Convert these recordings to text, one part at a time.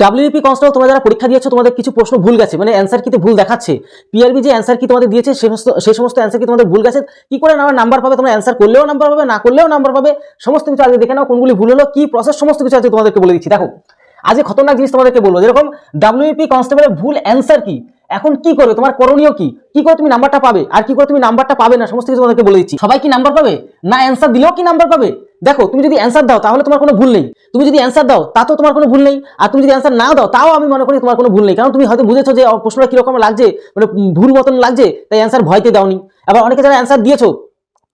WP constable তোমরা যারা পরীক্ষা দিয়েছ, তোমাদের কিছু প্রশ্ন ভুল গেছে মানে অ্যান্সার কিতে ভুল দেখাচ্ছে? পিআরবি যে অ্যান্সার কি তোমাদের দিয়েছে, সে সমস্ত অ্যান্সার কি তোমাদের ভুল গেছে? কি করে আমার নাম্বার পাবে? তোমরা অ্যান্সার করলেও নাম্বার পাবে, না করলেও নাম্বার পাবে, সমস্ত কিছু আজকে দেখে নাও, কোনগুলি ভুল হলো, কি প্রসেস সমস্ত কিছু আজকে তোমাদেরকে বলে দিচ্ছি। দেখো আজকে খতরনাক জিনিস তোমাদেরকে বলব, যেরকম ডাব্লিউপি কনস্টেবলের ভুল অ্যান্সার কি? এখন কি করবে? তোমার করণীয় কি? কি করে তুমি নাম্বারটা পাবে? আর কি করে তুমি নাম্বারটা পাবে না? সমস্ত কিছু তোমাদেরকে বলে দিচ্ছি। সবাই কি নাম্বার পাবে? না অ্যান্সার দিলেও কি নাম্বার পাবে? দেখো, তুমি যদি অ্যান্সার দাও, তাহলে তোমার কোনো ভুল নেই। তুমি যদি অ্যান্সার দাও, তাতেও তোমার কোনো ভুল নেই। আর তুমি যদি অ্যান্সার না দাও, তাও আমি মনে করি তোমার কোনো ভুল নেই। কারণ তুমি হয়তো বুঝেছ যে প্রশ্নটা কীরকম লাগছে মানে ভুল মতন লাগছে, তাই অ্যান্সার ভয়তে দাওনি। আবার অনেকে যারা অ্যান্সার দিয়েছ,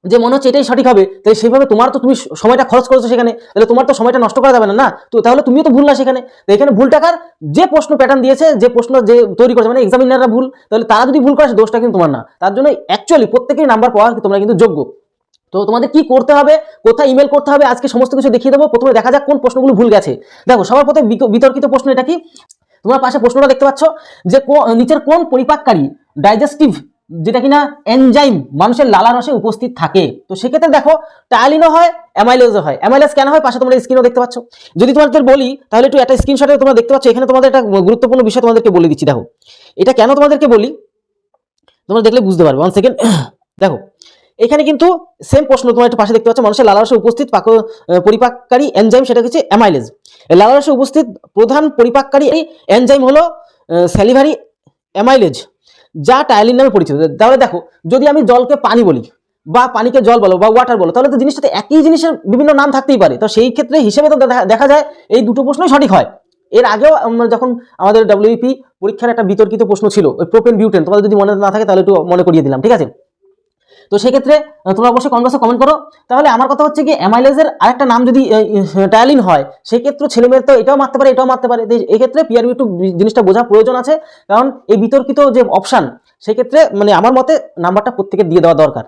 যে মনে হচ্ছে এটাই সঠিক হবে তাই সেইভাবে তোমার তো তুমি সময়টা খরচ করেছ সেখানে, তাহলে তোমার তো সময়টা নষ্ট করা যাবে না না? তো তাহলে তুমিও তো ভুল না সেখানে। তো এখানে ভুল টাকার যে প্রশ্ন প্যাটার্ন দিয়েছে, যে প্রশ্ন যে তৈরি করেছে মানে এক্সামিনাররা ভুল, তাহলে তারা যদি ভুল করে দোষটা কিন্তু তোমার না। তার জন্য অ্যাকচুয়ালি প্রত্যেকেই নাম্বার পাওয়ার তোমরা কিন্তু যোগ্য। তো তোমাদের কি করতে হবে? কোথায় ইমেল করতে হবে? আজকে সমস্ত কিছু দেখিয়ে দেবো। প্রথমে দেখা যাক কোন প্রশ্নগুলো ভুল গেছে। দেখো, সবার প্রথমে বিতর্কিত প্রশ্ন এটা কি? তোমরা পাশে প্রশ্নটা দেখতে পাচ্ছ যে নিচের কোন পরিপাককারী ডাইজেস্টিভ যেটা কিনা এনজাইম মানুষের লালা রসে উপস্থিত থাকে? তো সেক্ষেত্রে দেখো টায়ালিনও হয় অ্যামাইলেজও হয়। অ্যামাইলেজ কেন হয়? পাশে তোমরা স্ক্রিনও দেখতে পাচ্ছ। যদি তোমাদের বলি, তাহলে একটু একটা স্ক্রিনশটে তোমরা দেখতে পাচ্ছ। এখানে তোমাদের একটা গুরুত্বপূর্ণ বিষয় তোমাদেরকে বলে দিচ্ছি। দেখো, এটা কেন তোমাদেরকে বলি? তোমরা দেখলে বুঝতে পারবে। ওয়ান সেকেন্ড দেখো এখানে কিন্তু সেম প্রশ্ন তোমার একটু পাশে দেখতে পাচ্ছ, মানুষের লালারসে উপস্থিত পাক পরিপাককারী এনজাইম সেটা হচ্ছে অ্যামাইলেজ লালারসে উপস্থিত প্রধান পরিপাককারী এনজাইম হলো স্যালিভারি অ্যামাইলেজ যা টায়ালিন নামে পরিচিত। তাহলে দেখো, যদি আমি জলকে পানি বলি, বা পানিকে জল বলো, বা ওয়াটার বলো, তাহলে তো জিনিসটাতে একই জিনিসের বিভিন্ন নাম থাকতেই পারে। তো সেই ক্ষেত্রে হিসেবে তো দেখা- যায়, এই দুটো প্রশ্নই সঠিক হয়। এর আগেও যখন আমাদের ডাব্লিউপি পরীক্ষার একটা বিতর্কিত প্রশ্ন ছিল, ওই প্রোপেন বিউটেন তোমাদের যদি মনে না থাকে তাহলে একটু মনে করিয়ে দিলাম, ঠিক আছে? তো সেক্ষেত্রে তোমরা অবশ্যই কমেন্ট কমেন্ট করো। তাহলে আমার কথা হচ্ছে কি অ্যামাইলেজের আরেকটা নাম যদি টায়ালিন হয় সেই ক্ষেত্রে ছেলে মেয়ের তো এটাও মারতে পারে, এটাও মারতে পারে। তো এই ক্ষেত্রে পিআরবি একটু জিনিসটা বোঝা প্রয়োজন আছে। কারণ এই বিতর্কিত যে অপশান সেই ক্ষেত্রে মানে আমার মতে নাম্বারটা প্রত্যেকে দিয়ে দেওয়া দরকার।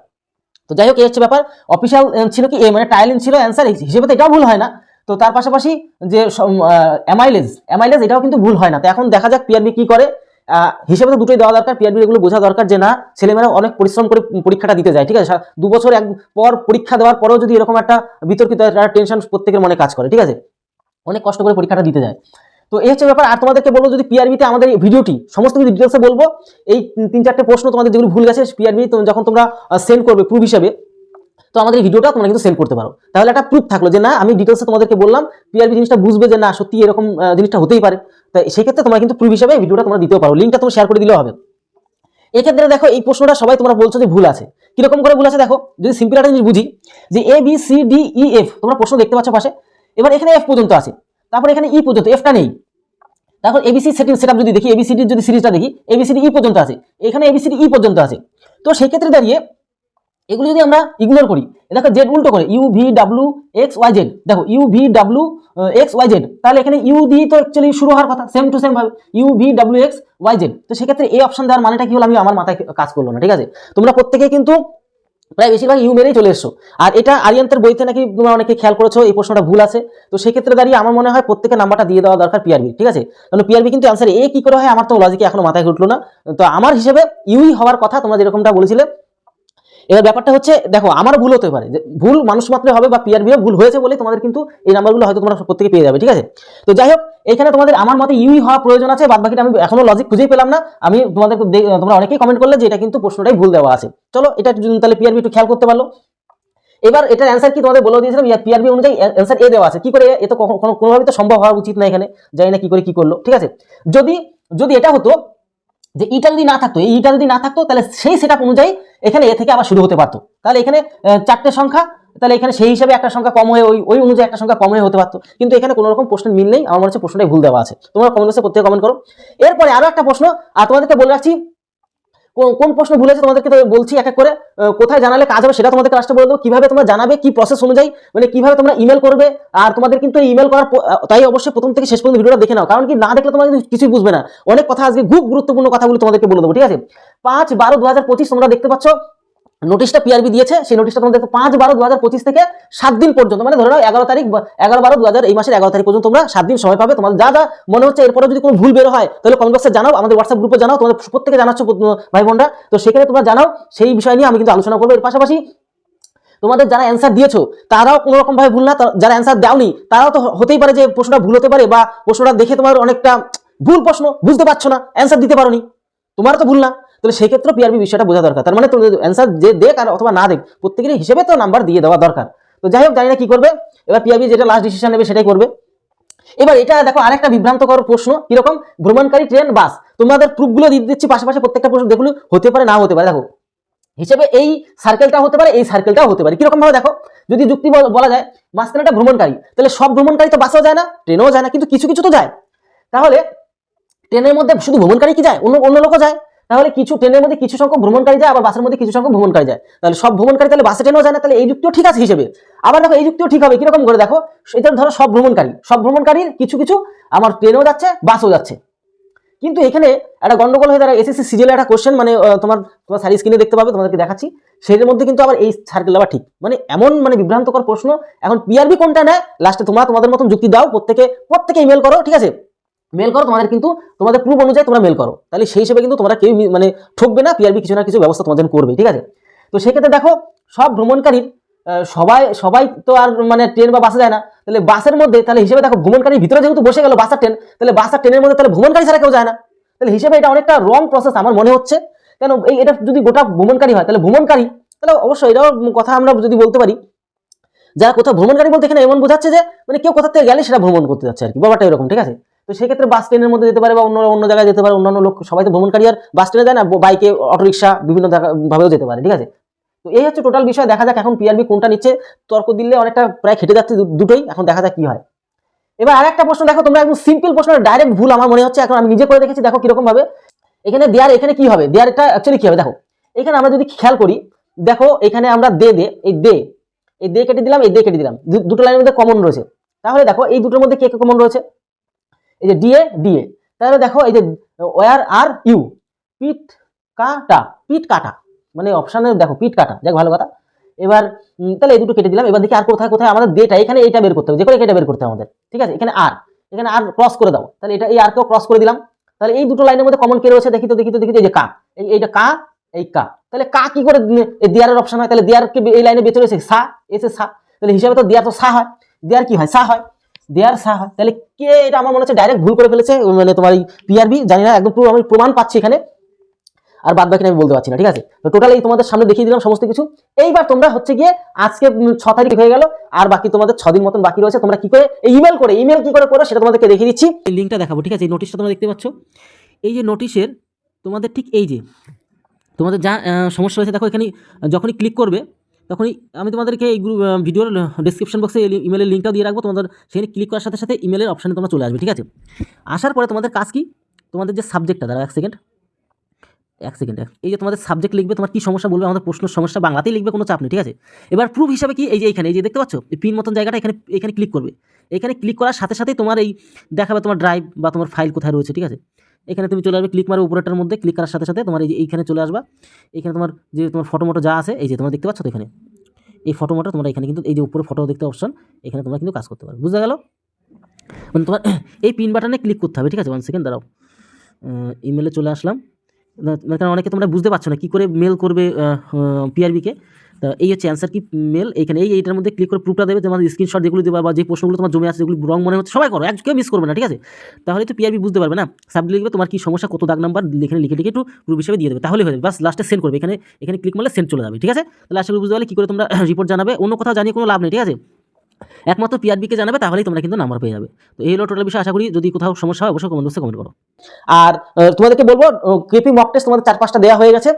তো যাই হোক, এই হচ্ছে ব্যাপার। অফিসিয়াল ছিল কি? এ মানে টায়ালিন ছিল অ্যান্সার হিসেবে তো এটাও ভুল হয় না। তো তার পাশাপাশি যে অ্যামাইলেজ অ্যামাইলেজ এটাও কিন্তু ভুল হয় না। তো এখন দেখা যাক পিআরবি কি করে। হিসেবে তো দুটোই দেওয়া দরকার পিআরবি এগুলো বোঝা দরকার যে না ছেলেমেয়েরা অনেক পরিশ্রম করে পরীক্ষাটা দিতে যায়, ঠিক আছে? দু বছর এক পর পরীক্ষা দেওয়ার পরেও যদি এরকম একটা বিতর্কিত, একটা টেনশন প্রত্যেকের মনে কাজ করে, ঠিক আছে? অনেক কষ্ট করে পরীক্ষাটা দিতে যায়। তো এই হচ্ছে ব্যাপার, আর তোমাদেরকে বলব যদি পিআরবিতে আমাদের এই ভিডিওটি, সমস্ত কিছু ডিটেলসে বলব, এই তিন চারটে প্রশ্ন তোমাদের যেগুলো ভুল গেছে পিআরবি যখন তোমরা সেন্ড করবে প্রুফ হিসেবে তো আমাদের ভিডিওটা তোমরা কিন্তু সেন্ড করতে পারো। তাহলে একটা প্রুফ থাকল যে না, আমি ডিটেলসে তোমাদেরকে বললাম পিআরবি জিনিসটা বুঝবে যে না, সত্যি এরকম জিনিসটা হতেই পারে। তাই সেক্ষেত্রে তোমরা কিন্তু প্রুফ হিসেবে ভিডিওটা তোমরা দিতেও পারো। লিঙ্কটা তোমরা শেয়ার করে দিলেও হবে। এক্ষেত্রে দেখো, এই প্রশ্নটা সবাই তোমরা বলছো যে ভুল আছে। কীরকম করে ভুল আছে দেখো, যদি সিম্পল একটা জিনিস বুঝি, যে A B C D E F তোমরা প্রশ্ন দেখতে পাচ্ছ পাশে। এবার এখানে এফ পর্যন্ত আছে। তারপর এখানে ই পর্যন্ত এফটা নেই। তারপর এবিসি সেটিং সেটআপ যদি দেখি এবিসিডির যদি সিরিজটা দেখি এবিসিডি ই পর্যন্ত আছে। এখানে এবিসিডি ই পর্যন্ত আছে। তো সেই ক্ষেত্রে দাঁড়িয়ে এগুলো যদি আমরা ইগনোর করি দেখো জেড উল্টো করে U V W X Y Z দেখো U V W X Y Z তাহলে এখানে ইউ দিয়ে তো অ্যাকচুয়ালি শুরু হওয়ার কথা সেম টু সেম ভাবে। U V W X Y Z তো সেক্ষেত্রে এই অপশন দেওয়ার মানেটা কি হলো? আমি আমার মাথায় কাজ করল না, ঠিক আছে? তোমরা প্রত্যেকে কিন্তু প্রায় বেশিরভাগ ইউ মেরেই চলে এসছো। আর এটা আরিয়ান্তের বইতে নাকি তোমরা অনেকে খেয়াল করেছ, এই প্রশ্নটা ভুল আছে। তো সেক্ষেত্রে দাঁড়িয়ে আমার মনে হয় প্রত্যেকের নাম্বারটা দিয়ে দেওয়া দরকার পিআরবি ঠিক আছে? কারণ পিআরবি কিন্তু অ্যান্সার এ কি করে হয়? আমার তো লজিকে এখনও মাথায় ঘুরলো না। তো আমার হিসেবে ইউই হওয়ার কথা তোমরা যেরকমটা বলেছিলে এবার ব্যাপারটা হচ্ছে, দেখো, আমারও ভুল হতে পারে। ভুল মানুষ মাত্র হবে বা পিআরবিও ভুল হয়েছে বলে তোমাদের কিন্তু এই নাম্বারগুলো হয়তো তোমরা প্রত্যেকে পেয়ে যাবে, ঠিক আছে? তো যাই হোক, এখানে তোমাদের আমার মতে ইউই হওয়া প্রয়োজন আছে বাদ বাকিটা আমি এখনও লজিক খুঁজেই পেলাম না। আমি তোমাদের তোমরা অনেকেই কমেন্ট করলে যে এটা কিন্তু প্রশ্নটাই ভুল দেওয়া আছে। চলো, এটা তাহলে পিআরবি একটু খেয়াল করতে পারল। এবার এটার অ্যান্সার কি তোমাদের বলে দিয়েছিলাম পিআরবি অনুযায়ী অ্যান্সার এ দেওয়া আছে। কি করে? এ তো কোনো- কোনোভাবে তো সম্ভব হওয়া উচিত না এখানে, জানি না কি করে কি করল, ঠিক আছে? যদি যদি এটা হতো যে ইটা যদি না থাকতো, এই ইটা যদি না থাকতো, তাহলে সেই সেট অনুযায়ী এখানে এ থেকে আবার শুরু হতে পারতো। তাহলে এখানে চারটে সংখ্যা, তাহলে এখানে সেই হিসাবে একটা সংখ্যা কম হয়ে, ওই ওই অনুযায়ী একটা সংখ্যা কম হয়ে হতে পারতো। কিন্তু এখানে কোনো রকম প্রশ্নের মিল নেই। আমার মনে হচ্ছে প্রশ্নটাই ভুল দেওয়া আছে। তোমরা কমেন্ট বক্সে প্রত্যেকে কমেন্ট করো। এরপরে আরও একটা প্রশ্ন, আর তোমাদেরকে বলে রাখছি কোন- প্রশ্ন ভুলেছে তোমাদেরকে বলছি এক এক করে কোথায় জানালে কাজ হবে সেটা তোমাদের কাজটা বলে দেবো। কীভাবে তোমরা জানাবে, কি প্রসেস অনুযায়ী মানে কীভাবে তোমরা ইমেল করবে, আর তোমাদের কিন্তু ইমেল করার তাই অবশ্যই প্রথম থেকে শেষ পর্যন্ত ভিডিওটা দেখে নাও। কারণ কি না দেখলে তোমরা কিন্তু কিছুই বুঝবে না। অনেক কথা আজকে খুব গুরুত্বপূর্ণ কথাগুলো তোমাদেরকে বলে দেবো, ঠিক আছে? পাঁচ বারো দু তোমরা দেখতে পাচ্ছ নোটিশটা পিআরবি দিয়েছে, সেই নোটিশটা তোমরা দেখো পাঁচ বারো দু থেকে সাত দিন পর্যন্ত মানে ধরে নাও এগারো তারিখ এগারো বারো দু এই মাসের এগারো তারিখ পর্যন্ত তোমরা সাত দিন সময় পাবে। তোমাদের যা যা মনে হচ্ছে এরপরে যদি কোনো ভুল বের হয়, তাহলে কমেন্ট বক্সে জানাও, আমাদের হোয়াটসঅ্যাপ গ্রুপে জানাও, তোমাদের প্রত্যেকে জানাচ্ছ ভাই বোনরা। তো সেখানে তোমরা জানাও, সেই বিষয় নিয়ে আমি কিন্তু আলোচনা করব। এর পাশাপাশি তোমাদের যারা অ্যান্সার দিয়েছ, তারাও কোনো রকম ভাবে ভুল না। যারা অ্যান্সার দাওনি, তারাও তো হতেই পারে যে প্রশ্নটা ভুল হতে পারে বা প্রশ্নটা দেখে তোমার অনেকটা ভুল প্রশ্ন, বুঝতে পারছ না অ্যান্সার দিতে পারোনি। তোমারও তো ভুল না। তাহলে সেই ক্ষেত্রে পিআরবি বিষয়টা বোঝা দরকার। তার মানে অ্যান্সার যে দেখ আর অথবা না দেখ, প্রত্যেকেরই হিসেবে তো নাম্বার দিয়ে দেওয়া দরকার। তো যাই হোক জানি না কি করবে। এবার পিআরবি যেটা লাস্ট ডিসিশন নেবে সেটাই করবে। এবার এটা দেখো আরেকটা বিভ্রান্তকর প্রশ্ন, কীরকম? ভ্রমণকারী ট্রেন, বাস। তোমাদের প্রুফগুলো দিয়ে দিচ্ছি, পাশাপাশি প্রত্যেকটা প্রশ্ন দেখল হতে পারে না হতে পারে। দেখো, হিসেবে এই সার্কেলটা হতে পারে, এই সার্কেলটাও হতে পারে। কীরকম ভাবে দেখো, যদি যুক্তি বল- বলা যায় মাঝখানে একটা ভ্রমণকারী। তাহলে সব ভ্রমণকারী তো বাসেও যায় না, ট্রেনেও যায় না, কিন্তু কিছু কিছু তো যায়। তাহলে ট্রেনের মধ্যে শুধু ভ্রমণকারী কি যায়? অন্য অন্য লোকও যায়। তাহলে কিছু ট্রেনের মধ্যে কিছু সংখ্যক ভ্রমণকারী যায়, আবার বাসের মধ্যে কিছু সংখ্যক ভ্রমণকারী যায়। তাহলে সব ভ্রমণকারী তাহলে বাসে, ট্রেনেও যায় না, তাহলে এই যুক্তিও ঠিক আছে হিসেবে। আবার দেখো, এই যুক্তিও ঠিক হবে, কীরকম করে দেখো? এটা ধরো সব ভ্রমণকারী, সব ভ্রমণকারীর কিছু কিছু আমার ট্রেনেও যাচ্ছে, বাসও যাচ্ছে। কিন্তু এখানে একটা গন্ডগোল হয়ে দাঁড়ায়, এসএসসি সিজিএল একটা কোশ্চেন মানে তোমার তোমার সারি স্ক্রিনে দেখতে পাবে, তোমাদেরকে দেখাচ্ছি। সেটার মধ্যে কিন্তু আবার এই সার্কেল আবার ঠিক। মানে এমন মানে বিভ্রান্তকর প্রশ্ন। এখন পিআরবি কোনটা নেয়? লাস্টে তোমরা তোমাদের মতন যুক্তি দাও, প্রত্যেকে প্রত্যেকে ইমেল করো, ঠিক আছে? মেল করো, তোমাদের কিন্তু, তোমাদের প্রুফ অনুযায়ী তোমরা মেল করো। তাহলে সেই হিসেবে কিন্তু তোমরা কেউ মানে ঠকবে না পিআরবি কিছু না কিছু ব্যবস্থা তোমাদের করবে, ঠিক আছে? তো সেক্ষেত্রে দেখো, সব ভ্রমণকারীর সবাই সবাই তো আর মানে ট্রেন বা বাসে যায় না। তাহলে বাসের মধ্যে, তাহলে হিসেবে দেখো, ভ্রমণকারীর ভিতরে যেহেতু বসে গেল বাসার ট্রেন তাহলে বাসার ট্রেনের মধ্যে তাহলে ভ্রমণকারী ছাড়া কেউ যায় না। তাহলে হিসেবে এটা অনেকটা রং প্রসেস আমার মনে হচ্ছে। কেন, এই, এটা যদি গোটা ভ্রমণকারী হয়, তাহলে ভ্রমণকারী, তাহলে অবশ্যই এটাও কথা আমরা যদি বলতে পারি, যারা কোথাও ভ্রমণকারী বলতে এখানে এমন বোঝাচ্ছে যে মানে কেউ কোথা থেকে গেলে সেটা ভ্রমণ করতে যাচ্ছে আর কি, ব্যাপারটা এরকম, ঠিক আছে? তো সেক্ষেত্রে বাস ট্রেনের মধ্যে যেতে পারে বা অন্য অন্য জায়গায় যেতে পারে, অন্যান্য লোক, সবাই তো ভ্রমণকারী আর বাস ট্রেনে যায় না বাইকে অটোরিক্সা বিভিন্ন ভাবেও যেতে পারে, ঠিক আছে? তো এই হচ্ছে টোটাল বিষয়, দেখা যাক এখন পিআরবি কোনটা নিচ্ছে, তর্ক দিলে অনেকটা প্রায় খেটে যাচ্ছে দুটোই, এখন দেখা যাক কি হয়। এবার আরেকটা প্রশ্ন, দেখো তোমরা একদম সিম্পল প্রশ্ন ডাইরেক্ট ভুল আমার মনে হচ্ছে, এখন আমি নিজে করে দেখেছি, দেখো কীরকম ভাবে। এখানে দেয়ার, এখানে কি হবে? দেয়ারটা অ্যাকচুয়ালি কি হবে? দেখো, এখানে আমরা যদি খেয়াল করি, দেখো এখানে আমরা দে দে, এই দে এই দে কেটে দিলাম, এই দে কেটে দিলাম দুটো লাইনের মধ্যে কমন রয়েছে। তাহলে দেখো এই দুটোর মধ্যে কে কে কমন রয়েছে? এই যে ডিএ ডিএ তাহলে দেখো এই যে ওয়ার আর ইউ পিট কাটা পিট কাটা। মানে অপশানে দেখো পিট কাটা, যাক ভালো কথা। এবার তাহলে এই দুটো কেটে দিলাম। এবার দেখি আর কোথায় কোথায় আমাদের দেটা এখানে এইটা বের করতে হবে। যে করে এটা বের করতে হবে আমাদের। ঠিক আছে? এখানে আর এখানে আর ক্রস করে দাও। তাহলে এটা এই আরকেও ক্রস করে দিলাম। তাহলে এই দুটো লাইনের মধ্যে কমন কে রয়েছে? দেখি তো দেখি তো, দেখি এই যে কা। এই, এইটা কা, এই কা। তাহলে কা কি করে দেয়ারের অপশন হয়? তাহলে দেয়ারকে এই লাইনে বেঁচে রয়েছে সা, এসে সা। তাহলে হিসাবে তো দেয়ার তো সা হয়। দেয়ার কি হয়? সা হয়। দেয়ার সাহা। তাহলে কে এটা আমার মনে হচ্ছে ডাইরেক্ট ভুল করে ফেলেছে? মানে তোমার এই পিআরবি জানি না, একদম পুরো আমি প্রমাণ পাচ্ছি এখানে। আর বাদ বাকি আমি বলতে পারছি না, ঠিক আছে? তো টোটাল এই তোমাদের সামনে দেখিয়ে দিলাম সমস্ত কিছু। এইবার তোমরা হচ্ছে গিয়ে আজকে ছ তারিখ হয়ে গেল, আর বাকি তোমাদের ছ দিন মতন বাকি রয়েছে। তোমরা কি করে ইমেল করে ইমেল কি করে করো সেটা তোমাদেরকে দেখিয়ে দিচ্ছি। এই লিঙ্কটা দেখাবো, ঠিক আছে? এই নোটিশটা তোমরা দেখতে পাচ্ছ। এই যে নোটিশের তোমাদের ঠিক এই যে, তোমাদের যা সমস্যা হয়েছে দেখো এখানে যখনই ক্লিক করবে তখনই আমি তোমাদেরকে এই গ্রুপ ভিডিওর ডিসক্রিপশন বক্সে ইমেলের লিঙ্কটাও দিয়ে রাখব। তোমাদের সেখানে ক্লিক করার সাথে সাথে ইমেলের অপশানে তোমরা চলে আসবে, ঠিক আছে? আসার পরে তোমাদের কাজ কি? তোমাদের যে সাবজেক্টটা দাঁড়া এক সেকেন্ড এক সেকেন্ড এই যে তোমাদের সাবজেক্ট লিখবে, তোমার কী সমস্যা বলবে, আমাদের প্রশ্ন সমস্যা, বাংলাতেই লিখবে, কোনো চাপ নেই, ঠিক আছে? এবার প্রুফ হিসাবে কি, এই যে এখানে, এই যে দেখতে পাচ্ছ, এই পিন মতন জায়গাটা এখানে এখানে ক্লিক করবে। এখানে ক্লিক করার সাথে সাথেই তোমার এই দেখাবে তোমার ড্রাইভ বা তোমার ফাইল কোথায় রয়েছে, ঠিক আছে? এখানে তুমি চলে আসবে ক্লিক মারো উপরেটার মধ্যে ক্লিক করার সাথে সাথে তোমার এই যে এইখানে চলে আসবা। এখানে তোমার যে তোমার ফটো মোটো যা আছে, এই যে তোমরা দেখতে পাচ্ছ তো এখানে? এই ফটো মটো তোমরা এখানে কিন্তু, এই যে উপরে ফটো দেখতে অপশন এখানে তোমরা কিন্তু কাজ করতে পারো। বুঝতে গেল? মানে তোমার এই পিন বাটনে ক্লিক করতে হবে, ঠিক আছে? ওয়ান সেকেন্ড দাঁড়াও। ইমেলে চলে আসলাম। কারণ অনেকে তোমরা বুঝতে পারছ না কী করে মেল করবে পিআরবিকে তা এই হচ্ছে অ্যান্সার কি? মেল এখানে এই, এইটার মধ্যে ক্লিক করে প্রুফটা দেবে তোমার স্ক্রিনশট যেগুলো দেবে বা যে প্রশ্নগুলো তোমার জমে আছে, যেগুলো রং মনে হচ্ছে, সবাই করো, এক কেউ মিস করবে না, ঠিক আছে? তাহলে তো পিআরবি বুঝতে পারবে না। সাবজেক্ট লিখবে তোমার কি সমস্যা, কত দাগ নাম্বার এখানে লিখে লিখে একটু প্রুফ হিসেবে দিয়ে দেবে তাহলে হয়ে যাবে বাস লাস্টে সেন্ড করবে, এখানে এখানে ক্লিক করলে সেন্ড চলে যাবে, ঠিক আছে? তাহলে আশা করি বুঝতে পারলে কী করে তোমরা রিপোর্ট জানাবে, অন্য কোথাও জানিয়ে কোনো লাভ নেই, ঠিক আছে? একমাত্র পিআরবিকে জানাবে, তাহলেই তোমরা কিন্তু নাম্বার পেয়ে যাবে। তো এই হলো টোটাল বিষয়, আশা করি যদি কোথাও সমস্যা হয়, অবশ্যই কমেন্ট বক্সে কমেন্ট করো। আর তোমাদেরকে বলব কেপি মক টেস্ট তোমাদের চার পাঁচটা দেওয়া হয়ে গেছে।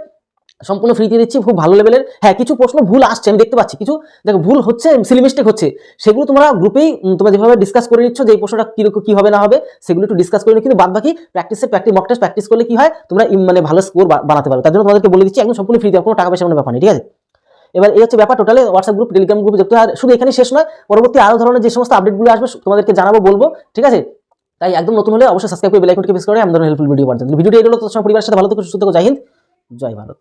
সম্পূর্ণ ফ্রিতে দিচ্ছি, খুব ভালো লেভেলের হ্যাঁ কিছু প্রশ্ন ভুল আসছে, আমি দেখতে পাচ্ছি। কিছু, দেখো, ভুল হচ্ছে সিলি মিস্টেক হচ্ছে। সেগুলো তোমরা গ্রুপেই তোমরা যেভাবে ডিসকাস করে নিচ্ছ যে এই প্রশ্নটা কীরকম কি হবে না হবে, সেগুলো একটু ডিসকাস করে নিও। কিন্তু বাদ বাকি প্র্যাকটিসে প্র্যাকটিস মক টেস্ট প্র্যাকটিস করলে কি হয়, তোমরা মানে ভালো স্কোর বানাতে পারো। তার জন্য তোমাদেরকে বলে দিচ্ছি, একদম সম্পূর্ণ ফ্রিতে কোনো টাকা পয়সা কোনো ব্যাপার নেই, ঠিক আছে? এবার এই হচ্ছে ব্যাপার টোটালে হোয়াটসঅ্যাপ গ্রুপ টেলিগ্রাম গ্রুপে যুক্ত। আর শুধু এখানে শেষ নয়, পরবর্তী আরও ধরনের যে সমস্ত আপডেটগুলো আসবে, তোমাদেরকে জানাব, বলব, ঠিক আছে? তাই একদম নতুন হলে অবশ্যই সাবস্ক্রাইব করে বেল আইকনকে প্রেস করে, আমি ধরনের হেল্পফুল ভিডিও পাওয়ার জন্য ভিডিওটি এগুলো তোমার পরিবারের সাথে ভালো থেকো, সুস্থ থেকো, জয় হিন্দ, জয় ভারত।